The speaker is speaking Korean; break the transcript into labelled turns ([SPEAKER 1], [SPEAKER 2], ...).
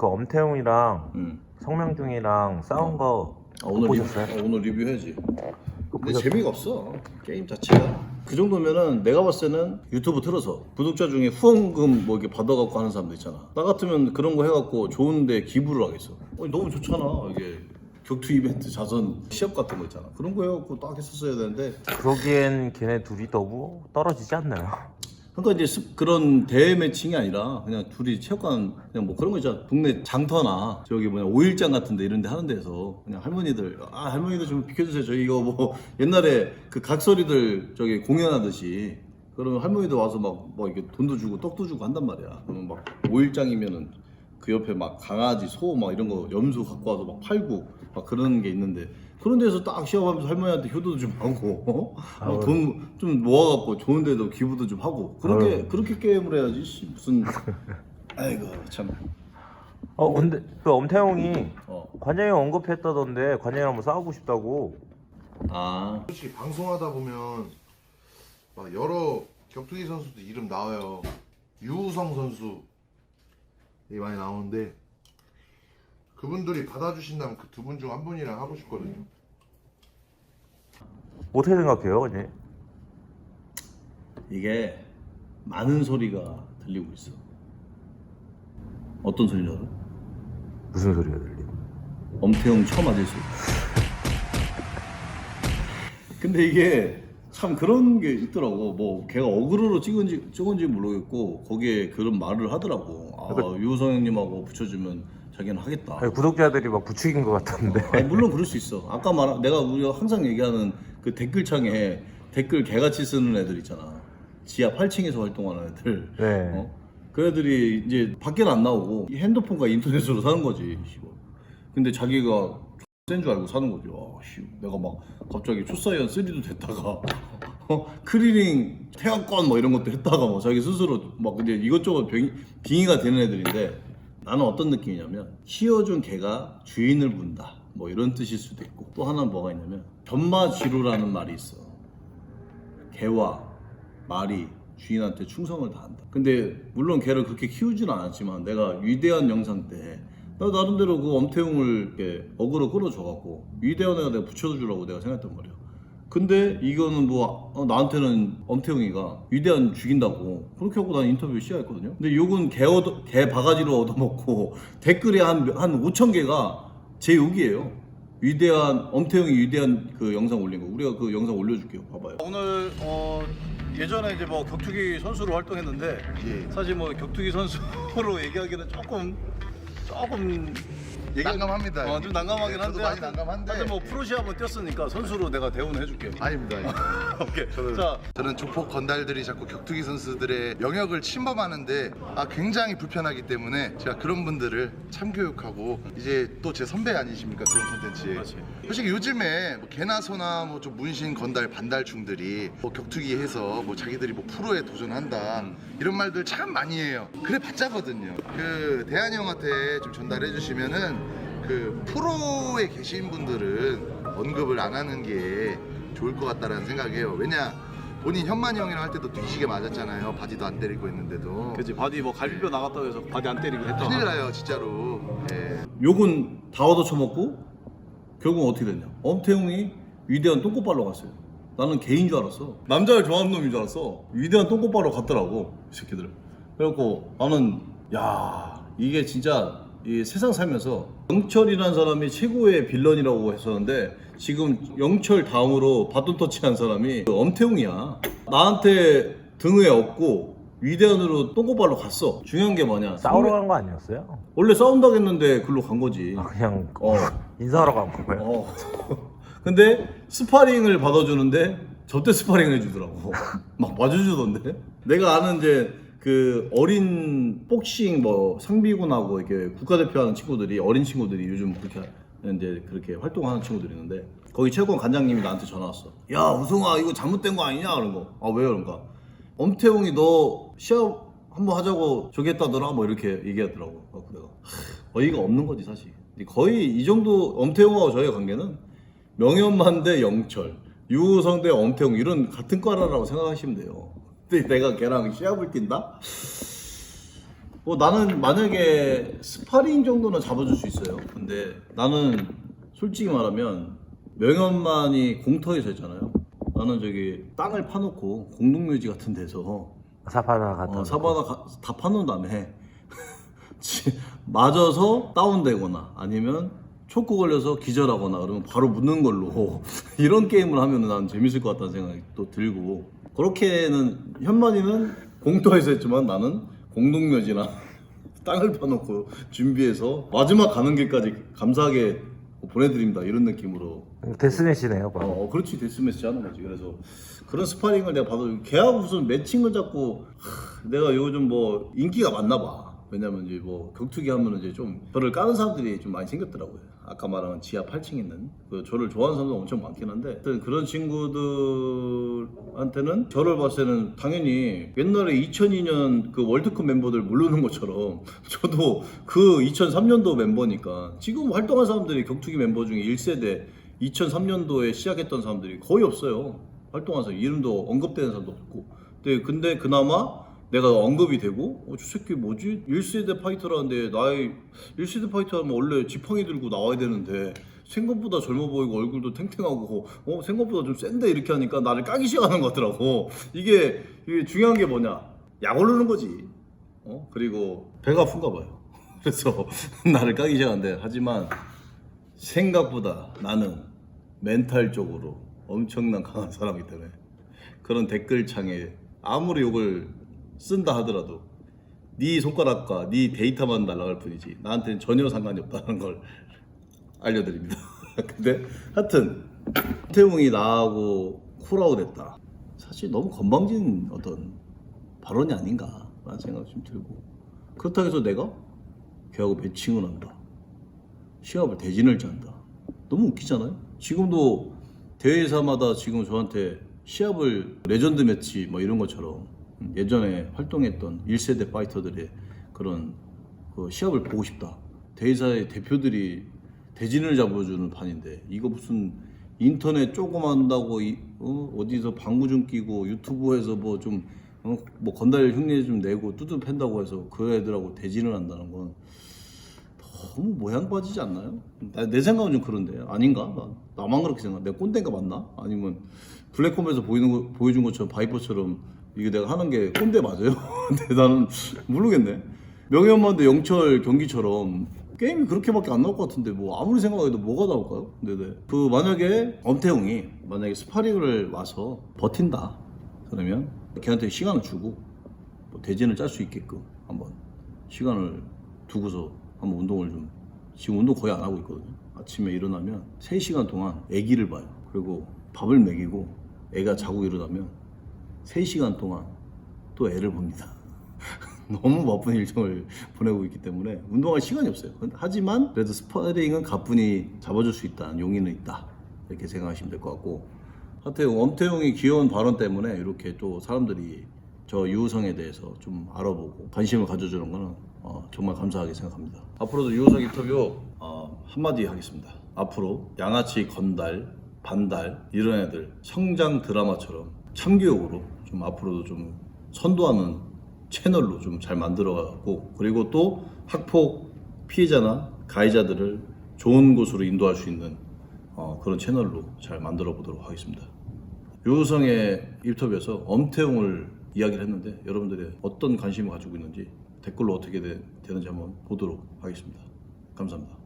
[SPEAKER 1] 그 엄태웅이랑
[SPEAKER 2] 음.
[SPEAKER 1] 성명중이랑 싸운 거
[SPEAKER 2] 아, 오늘
[SPEAKER 1] 보셨어요?
[SPEAKER 2] 리뷰, 어, 오늘 리뷰해야지. 근데
[SPEAKER 1] 보셨어요?
[SPEAKER 2] 재미가 없어 게임 자체가. 그 정도면은 내가 봤을 때는 유튜브 틀어서 구독자 중에 후원금 뭐 이렇게 받아갖고 하는 사람들 있잖아. 나 같으면 그런 거 해갖고 좋은데 기부를 하겠어. 어, 너무 좋잖아 이게 격투 이벤트 자선 시합 같은 거 있잖아. 그런 거 해갖고 딱 했었어야 되는데.
[SPEAKER 1] 그러기엔 걔네 둘이 너무 떨어지지 않나요?
[SPEAKER 2] 그러니까 이제 습- 그런 대회 매칭이 아니라 그냥 둘이 체육관 그냥 뭐 그런 거 있잖아. 동네 장터나 저기 뭐냐 오일장 같은데 이런 데 하는 데서 그냥 할머니들 아 할머니들 좀 비켜주세요. 저희 이거 뭐 옛날에 그 각설이들 저기 공연하듯이 그러면 할머니들 와서 막 뭐 이렇게 돈도 주고 떡도 주고 한단 말이야. 그러면 막 오일장이면은 그 옆에 막 강아지 소 막 이런 거 염소 갖고 와서 막 팔고 막 그런 게 있는데 그런 데서 딱 시합하면서 할머니한테 효도도 좀 하고 어? 돈 좀 모아갖고 좋은 데도 기부도 좀 하고 그렇게
[SPEAKER 1] 아유.
[SPEAKER 2] 그렇게 게임을 해야지 씨, 무슨 아이고 참
[SPEAKER 1] 어 근데 그 엄태웅이
[SPEAKER 2] 어.
[SPEAKER 1] 관장이 언급했다던데 관장이랑 뭐 싸우고 싶다고
[SPEAKER 2] 아
[SPEAKER 3] 솔직히 방송하다 보면 막 여러 격투기 선수들 이름 나와요. 유우성 선수 이 많이 나오는데 그분들이 받아주신다면 그 두 분 중 한 분이랑 하고 싶거든요.
[SPEAKER 1] 어떻게 생각해요, 관장님?
[SPEAKER 2] 이게 많은 소리가 들리고 있어 어떤 알아?
[SPEAKER 1] 무슨 소리가 들리?
[SPEAKER 2] 엄태웅 처음 맞을 수 있다. 근데 이게 참 그런 게 있더라고. 뭐 걔가 어그로로 찍은지 찍은지 모르겠고 거기에 그런 말을 하더라고. 아 유성 형님하고 붙여주면 자기는 하겠다.
[SPEAKER 1] 아니, 구독자들이 막 부추긴 것 같던데.
[SPEAKER 2] 아니, 물론 그럴 수 있어. 아까 말 내가 우리가 항상 얘기하는 그 댓글창에 댓글 개같이 쓰는 애들 있잖아. 지하 8층에서 활동하는 애들.
[SPEAKER 1] 네.
[SPEAKER 2] 어? 그 애들이 이제 밖에는 안 나오고 이 핸드폰과 인터넷으로 사는 거지. 씨발. 근데 자기가 센줄 알고 사는 거지. 아, 씨, 내가 막 갑자기 초사이언 3도 됐다가 어? 크리링 태양권 뭐 이런 것도 했다가 뭐 자기 스스로 막 근데 이것저것 빙, 빙의가 되는 애들인데 나는 어떤 느낌이냐면 키워준 개가 주인을 문다 뭐 이런 뜻일 수도 있고 또 하나는 뭐가 있냐면 견마쥐루라는 말이 있어 개와 말이 주인한테 충성을 다한다. 근데 물론 개를 그렇게 키우지는 않았지만 내가 위대한 영상 때 나 나름대로 그 엄태웅을 이렇게 어그로 끌어줘갖고 위대한애가 내가 붙여주라고 내가 생각했단 말이야. 근데 이거는 뭐 어, 나한테는 엄태웅이가 위대한 죽인다고 그렇게 하고 난 인터뷰 시작했거든요. 근데 욕은 개, 얻어, 개 바가지로 얻어먹고 댓글에 한, 한 5천 개가 제 욕이에요. 위대한 엄태웅이 위대한 그 영상 올린 거 우리가 그 영상 올려줄게요. 봐봐요.
[SPEAKER 4] 오늘 어 예전에 이제 뭐 격투기 선수로 활동했는데
[SPEAKER 3] 예.
[SPEAKER 4] 사실 뭐 격투기 선수로 얘기하기는 조금 조금 얘기-
[SPEAKER 3] 난감합니다.
[SPEAKER 4] 어, 좀 난감하긴
[SPEAKER 3] 네,
[SPEAKER 4] 한데
[SPEAKER 3] 저도 많이 난감한데.
[SPEAKER 4] 하여튼 뭐 프로 시합은 뛰었으니까 선수로 내가 대우는 해줄게.
[SPEAKER 3] 아닙니다. 아닙니다.
[SPEAKER 4] 오케이.
[SPEAKER 3] 저는,
[SPEAKER 4] 자
[SPEAKER 3] 저는 조폭 건달들이 자꾸 격투기 선수들의 영역을 침범하는데 아, 굉장히 불편하기 때문에 제가 그런 분들을 참교육하고 이제 또 제 선배 아니십니까 그런 콘텐츠에. 솔직히 요즘에 뭐 개나 소나 뭐 좀 문신 건달 반달충들이 뭐 격투기 해서 뭐 자기들이 뭐 프로에 도전한다 이런 말들 참 많이 해요 그래 봤자거든요 그 대한이 형한테 좀 전달해 주시면은 그 프로에 계신 분들은 언급을 안 하는 게 좋을 것 같다라는 생각이에요. 왜냐 본인 현만이 형이랑 할 때도 뒤지게 맞았잖아요. 바디도 안 때리고 했는데도
[SPEAKER 4] 그지 바디 뭐 갈비뼈 나갔다고 해서 바디 안 때리고 했다.
[SPEAKER 3] 큰일 나요 진짜로. 예.
[SPEAKER 2] 욕은 다 얻어쳐먹고 결국 어떻게 됐냐 엄태웅이 위대한 똥꼬발로 갔어요 나는 개인 줄 알았어 남자를 좋아하는 놈인 줄 알았어 위대한 똥꼬발로 갔더라고 이 새끼들 그래갖고 나는 야 이게 진짜 이 세상 살면서 영철이라는 사람이 최고의 빌런이라고 했었는데 지금 영철 다음으로 바톤 터치한 사람이 그 엄태웅이야 나한테 등에 업고 위대한으로 똥꼬발로 갔어 중요한 게 뭐냐
[SPEAKER 1] 싸우러 간 거 아니었어요?
[SPEAKER 2] 원래 싸운다고 했는데 글로 간 거지.
[SPEAKER 1] 아, 그냥
[SPEAKER 2] 어.
[SPEAKER 1] 인사하러 간 거예요.
[SPEAKER 2] 어. 근데 스파링을 받아주는데 저때 스파링을 해주더라고. 막 맞아주던데. 내가 아는 이제 그 어린 복싱 뭐 상비군하고 이렇게 국가대표하는 친구들이 어린 친구들이 요즘 그렇게 이제 그렇게 활동하는 친구들이 있는데 거기 체육관 관장님이 나한테 전화 왔어. 야 우승아 이거 잘못된 거 아니냐 그런 거. 아 왜요 그러니까 엄태웅이 너 시합 한번 하자고 저기 했다더라 뭐 이렇게 얘기하더라고. 내가 하, 어이가 없는 거지 사실. 거의 이 정도 엄태웅하고 저의 관계는 명현만 대 영철, 유우성 대 엄태웅 이런 같은 과라라고 생각하시면 돼요. 근데 내가 걔랑 시합을 뛴다? 뭐 나는 만약에 스파링 정도는 잡아줄 수 있어요. 근데 나는 솔직히 말하면 명현만이 공터에서 했잖아요. 나는 저기 땅을 파놓고 공동묘지 같은 데서
[SPEAKER 1] 사파나 갖다
[SPEAKER 2] 어, 사바나 가- 다 파놓은 다음에 지- 맞아서 다운되거나 아니면 초코 걸려서 기절하거나 그러면 바로 묻는 걸로 이런 게임을 하면 난 재밌을 것 같다는 생각이 또 들고 그렇게는 현만이는 공터에서 했지만 나는 공동묘지나 땅을 파놓고 준비해서 마지막 가는 길까지 감사하게 보내드립니다 이런 느낌으로
[SPEAKER 1] 데스매시네요 거의.
[SPEAKER 2] 어, 그렇지 데스매치 하는 거지. 그래서 그런 스파링을 내가 봐도 걔하고 무슨 매칭을 잡고 하, 내가 요즘 뭐 인기가 많나 봐. 왜냐면 이제 뭐 격투기 하면은 이제 좀 저를 까는 사람들이 좀 많이 생겼더라고요. 아까 말한 지하 8층 있는 그 저를 좋아하는 사람도 엄청 많긴 한데 그런 친구들한테는 저를 봤을 때는 당연히 옛날에 2002년 그 월드컵 멤버들 모르는 것처럼 저도 그 2003년도 멤버니까 지금 활동한 사람들이 격투기 멤버 중에 1세대 2003년도에 시작했던 사람들이 거의 없어요. 활동한 사람 이름도 언급되는 사람도 없고. 근데, 근데 그나마 내가 언급이 되고 어, 저 새끼 뭐지? 1세대 파이터라는데 나의 1세대 파이터 하면 원래 지팡이 들고 나와야 되는데 생각보다 젊어 보이고 얼굴도 탱탱하고 어 생각보다 좀 센데 이렇게 하니까 나를 까기 시작하는 것 같더라고. 이게, 이게 중요한 게 뭐냐? 약 오르는 거지. 어? 그리고 배가 아픈가 봐요. 그래서 나를 까기 시작한대. 하지만 생각보다 나는 멘탈적으로 엄청난 강한 사람이기 때문에 그런 댓글창에 아무리 욕을 쓴다 하더라도 네 손가락과 네 데이터만 날아갈 뿐이지 나한테는 전혀 상관이 없다는 걸 알려드립니다. 근데 하여튼 태웅이 나하고 쿨아웃 했다. 사실 너무 건방진 어떤 발언이 아닌가라는 생각이 좀 들고 그렇다고 해서 내가 걔하고 매칭을 한다. 시합을 대진을 짠다. 너무 웃기잖아요. 지금도 대회사마다 지금 저한테 시합을 레전드 매치 뭐 이런 것처럼 예전에 활동했던 1세대 파이터들의 그런 그 시합을 보고 싶다. 대회사의 대표들이 대진을 잡아주는 판인데 이거 무슨 인터넷 이- 어? 어디서 방구 좀 끼고 유튜브에서 뭐좀 어? 뭐 건달 흉내 좀 내고 뚜두 팬다고 해서 그 애들하고 대진을 한다는 건 너무 모양 빠지지 않나요? 나- 내 생각은 좀 그런데 아닌가? 나, 나만 그렇게 생각? 내가 꼰대인가 맞나? 아니면 블랙홈에서 보이는 거, 보여준 것처럼 바이퍼처럼 이게 내가 하는 게 꼰대 맞아요? 근데 나는 모르겠네. 명예엄마인데 영철 경기처럼 게임이 그렇게밖에 안 나올 것 같은데 뭐 아무리 생각해도 뭐가 나올까요? 네네. 그 만약에 엄태웅이 만약에 스파링을 와서 버틴다 그러면 걔한테 시간을 주고 뭐 대진을 짤 수 있게끔 한번 시간을 두고서 한번 운동을 좀 지금 운동 거의 안 하고 있거든요. 아침에 일어나면 3시간 동안 아기를 봐요. 그리고 밥을 먹이고 애가 자고 일어나면 3시간 동안 또 애를 봅니다. 너무 바쁜 일정을 보내고 있기 때문에 운동할 시간이 없어요. 하지만 그래도 스파링은 가뿐히 잡아줄 수 있다는 용의는 있다. 이렇게 생각하시면 될 것 같고 하태용, 엄태용이 귀여운 발언 때문에 이렇게 또 사람들이 저 유우성에 대해서 좀 알아보고 관심을 가져주는 거는 어, 정말 감사하게 생각합니다. 앞으로도 유우성 인터뷰 어, 한마디 하겠습니다. 앞으로 양아치 건달, 반달 이런 애들 성장 드라마처럼 참교육으로 좀 앞으로도 좀 선도하는 채널로 좀 잘 만들어가고 그리고 또 학폭 피해자나 가해자들을 좋은 곳으로 인도할 수 있는 어, 그런 채널로 잘 만들어 보도록 하겠습니다. 유우성의 인터뷰에서 엄태웅을 이야기를 했는데 여러분들이 어떤 관심을 가지고 있는지 댓글로 어떻게 되, 되는지 한번 보도록 하겠습니다. 감사합니다.